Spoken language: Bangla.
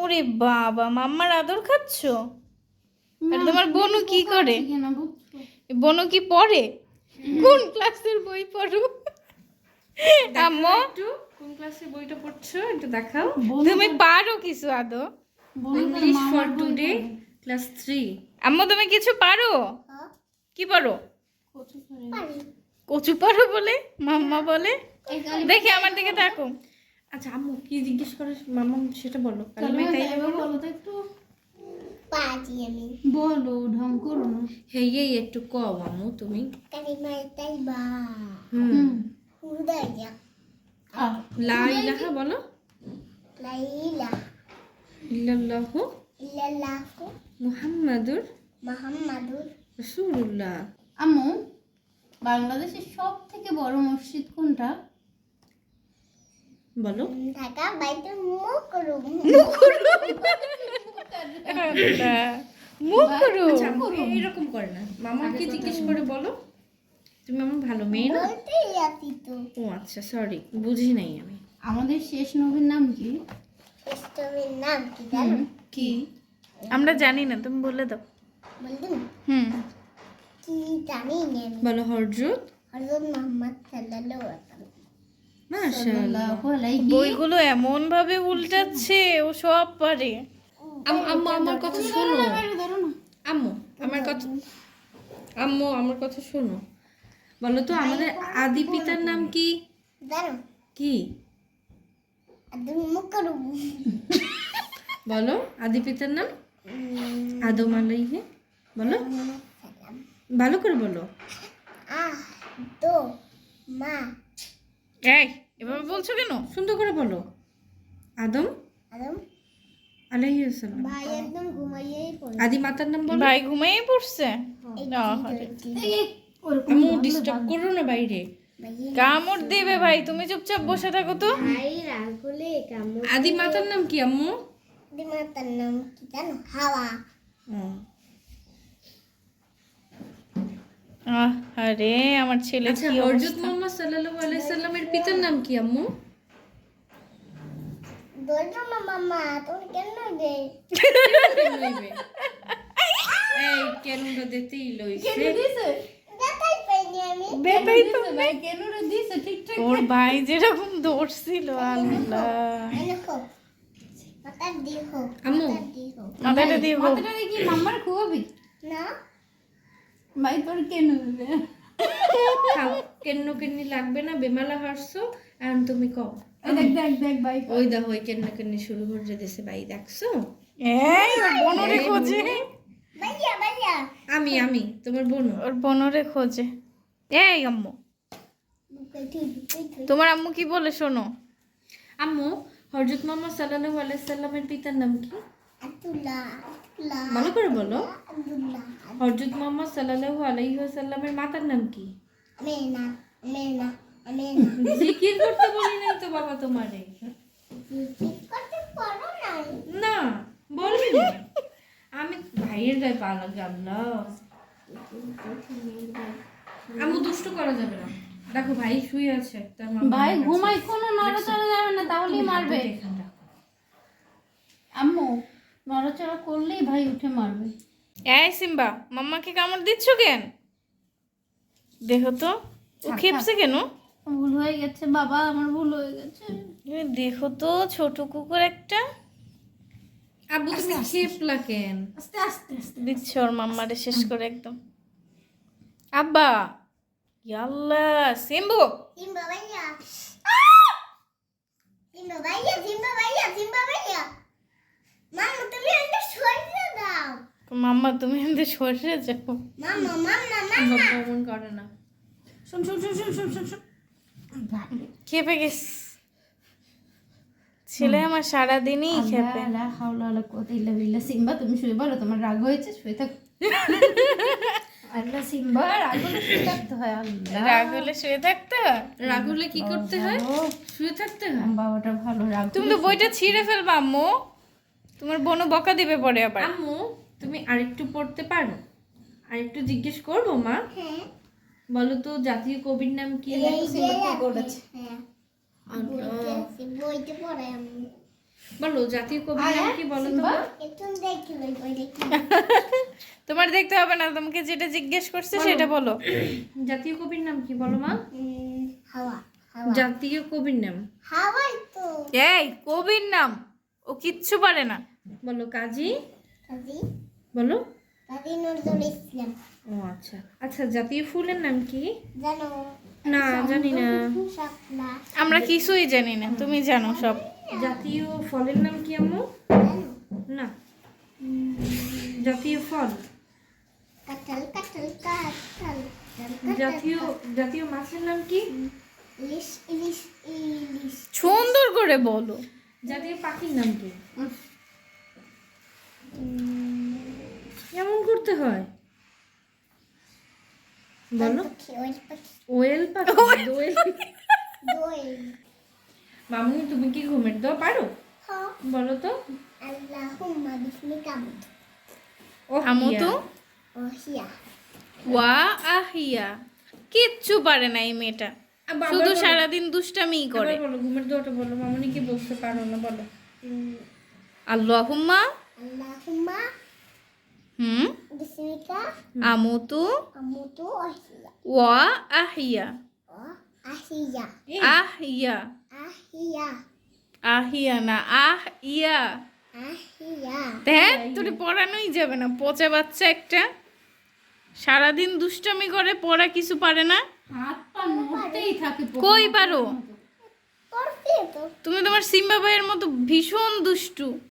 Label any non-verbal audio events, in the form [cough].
ওরে বাবা মাম্মার আদর খাচ্ছ? আর তোমার বোনু কি করে? বনু কি পড়ে? কোন ক্লাসের বই পড়ো? আম্মু? একটু কোন ক্লাসে বইটা পড়ছো একটু দেখাও। তুমি পারো কিছু আদৌ English for today class three আম্মু তুমি কিছু পারো? কি পারো। কচু পারো বলে মাম্মা বলে? দেখি আমার দিকে তাকো। আচ্ছা আম্মু কি জিজ্ঞেস করে মামা সেটা বলো। কালিমায় তাই বলো। তো একটু। পাজি আমি। বলো ঢং করো না। একটু কও আম্মু তুমি। কালিমায় তাই বা। হুম। আহ, লা ইলাহা বলো। লাইলা ইল্লাল্লাহু। ইল্লাল্লাহু। মুহাম্মাদুর। মুহাম্মাদুর। রাসূলুল্লাহ। আম্মু বাংলাদেশের সব থেকে বড় মসজিদ কোনটা? বলো। ঢাকা বাইতে মুকরুম এরকম করে না। মামা কি জিজ্ঞেস করে বলো। তুমি আমার ভালো মেয়ে না? তো। ও আচ্ছা সরি বুঝি নাই আমি। আমাদের শেষ নবীর নাম কি? ইসলামের নাম কি জানো? কি? আমরা জানি না তুমি বলে দাও। হুম। কি জানি না বলো হরজত। হযরত মুহাম্মদ সাল্লাল্লাহু আলাইহি ওয়াসাল্লাম মাশাআল্লাহ সাল্লাল্লাহু আলাইহি বইগুলো এমন ভাবে উল্টাচ্ছে ও সব পারে। আম্মু আমার কথা শোনো। আম্মু আমার কথা আম্মু আমার কথা শোনো। বলো তো আমাদের আদি পিতার নাম কি? কি? বলো আদি পিতার নাম? আদম আলাইহি। বলো। ভালো করে বলো। আহ তো মা। এই এভাবে বলছো কেন? সুন্দর করে বলো। আদম? আদম? ভাই একদম ঘুমাইয়েই পড়ে আদি মাতার নাম বলো। ভাই পড়ছে। এই, আম্মু ডিস্টার্ব করো না বাইরে। কামড় দিবে ভাই তুমি চুপচাপ বসে থাকো তো। ভাই রাগুলে কামড় আদি মাতার নাম কি আম্মু? দিমাতার নাম কি জানো? হাওয়া ও, আরে আমার ছেলে আচ্ছা কি হরজত অবস্থা? মোহাম্মদ সাল্লাল্লাহু আলাইহি সাল্লামের পিতার নাম কি আম্মু? বলছো না মামা তোর কেন দে এই কেন দিতেই লইছে। ভাই কেন রে দিছে ওর ভাই যেরকম দৌড়ছিল আল্লাহ। আম্মু। মাথাটা দিয়ে মাম্মার না। ভাই তোর কেন দেবে? খাও কেন্ন কেন্নি লাগবে না? বেমালা হারছো? এখন তুমি কও। দেখ দেখ দেখ ভাই ওই দা হই কেন্ন কেন্নি শুরু করে ভাই দেখছ? এই বনরে খোঁজে। ভাইয়া ভাইয়া। আমি আমি তোমার বোন ওর বনরে খোঁজে। এই আম্মু। তোমার আম্মু কি বলে শোনো? আম্মু হযরত মুহাম্মদ সাল্লাল্লাহু আলাইহি সাল্লামের পিতার নাম কি? আব্দুল্লাহ। ভালো করে বলো। হযরত মুহাম্মদ সাল্লাল্লাহু আলাইহি সাল্লামের মাতার নাম কি? মেনা মেনা মেনা জিকির করতে বলি নাই তো বাবা তোমারে। ঠিক করতে পারো না না। বলি আমি ভাইয়ের গায়ে পা লাগে আল্লাহ আম্মু দুষ্ট করা যাবে না। দেখো ভাই শুয়ে আছে তার মা ভাই ঘুমাই কোনো নড়াচড়া যাবে না তাহলেই মারবে। আম্মু নড়াচড়া করলেই ভাই উঠে মারবে। এই সিম্বা মাম্মাকে কামড় দিচ্ছ কেন? দেখো তো ও খেপছে কেন? ভুল হয়ে গেছে বাবা আমার ভুল হয়ে গেছে। তুমি দেখো তো ছোট কুকুর একটা। আব্বু তুমি খেপলা কেন? আস্তে আস্তে আস্তে। দিচ্ছ ওর মাম্মারে শেষ করে একদম। আব্বা। ইয়াল্লা সিম্বু সিম্বা। সিম্বা ভাইয়া। সিম্বা ভাইয়া সিম্বা ভাইয়া মামা তুমি একটা সরিয়ে দাও মাম্মা তুমি এমনি সরে যাও করে না। শুন শুন শুন শুন শুন শুন শুন। খেপে গেস ছেলে আমার সারাদিনই খেপে। হাওলা ওয়ালা কুওয়াতা ইল্লা বিল্লাহ সিম্বা তুমি শুয়ে পড়ো তোমার রাগ হয়েছে শুয়ে থাকো। আল্লাহ সিম্বা রাগ হলে শুয়ে থাকতে হয় আল্লাহ। রাগ হলে শুয়ে থাকতে হয়? রাগ হলে কি করতে হয়? শুয়ে থাকতে হয়? বাবাটা ভালো রাগ তুমি তো বইটা ছিঁড়ে ফেলবা আম্মু। তোমার বোনও বকা দিবে পরে আবার। আম্মু তুমি আরেকটু পড়তে পারো? আরেকটু জিজ্ঞেস করব মা? হ্যাঁ। বলো তো জাতীয় কবির নাম কি? হ্যাঁ। বলো জাতীয় কবির নাম কি বলো তো [laughs] তোমার দেখতে হবে না তোমাকে যেটা জিজ্ঞেস করছে সেটা বলো। [clears throat] জাতীয় কবির নাম কি বলো মা? হাওয়া। জাতীয় কবির নাম। হাওয়াই তো। এই কবির নাম। ও কিচ্ছু পারে না। বলো কাজী? বলো। ও আচ্ছা। আচ্ছা জাতীয় ফুলের নাম কি? না জানি না। আমরা কিছুই জানি না তুমি জানো সব। জাতীয় ফলের নাম কি আম্মু? না। জাতীয় ফল? জাতীয় জাতীয় মাছের নাম কি? ইলিশ ইলিশ ইলিশ। সুন্দর করে বলো। জাতীয় পাখির নাম কি? কেমন করতে হয়। বলো। ওয়েল পাখি [laughs] দোয়েল। মামুনি তুমি কি ঘুমের পারো? বলো তো। আল্লাহুম্মা বিসমিকা। ও আমু তো? ওয়া আহিয়া কিচ্ছু পারে না এই মেয়েটা। শুধু সারাদিন দুষ্টামিই করে। বলো ঘুমের দোয়াটা বলো। মামুনি কি বলতে পারো না বলো। আল্লাহুম্মা হুম আমুতু আমুতু ওয়া আহিয়া আহিয়া আহিয়া আহিয়া আহিয়া না আহ ইয়া আহিয়া দেখ পড়ানোই যাবে না। পচা বাচ্চা একটা। সারাদিন দুষ্টামি করে পড়া কিছু পারে না। হাত পা নড়তেই থাকে কই পারো? তুমি তোমার সিম্বা ভাইয়ের মতো ভীষণ দুষ্টু।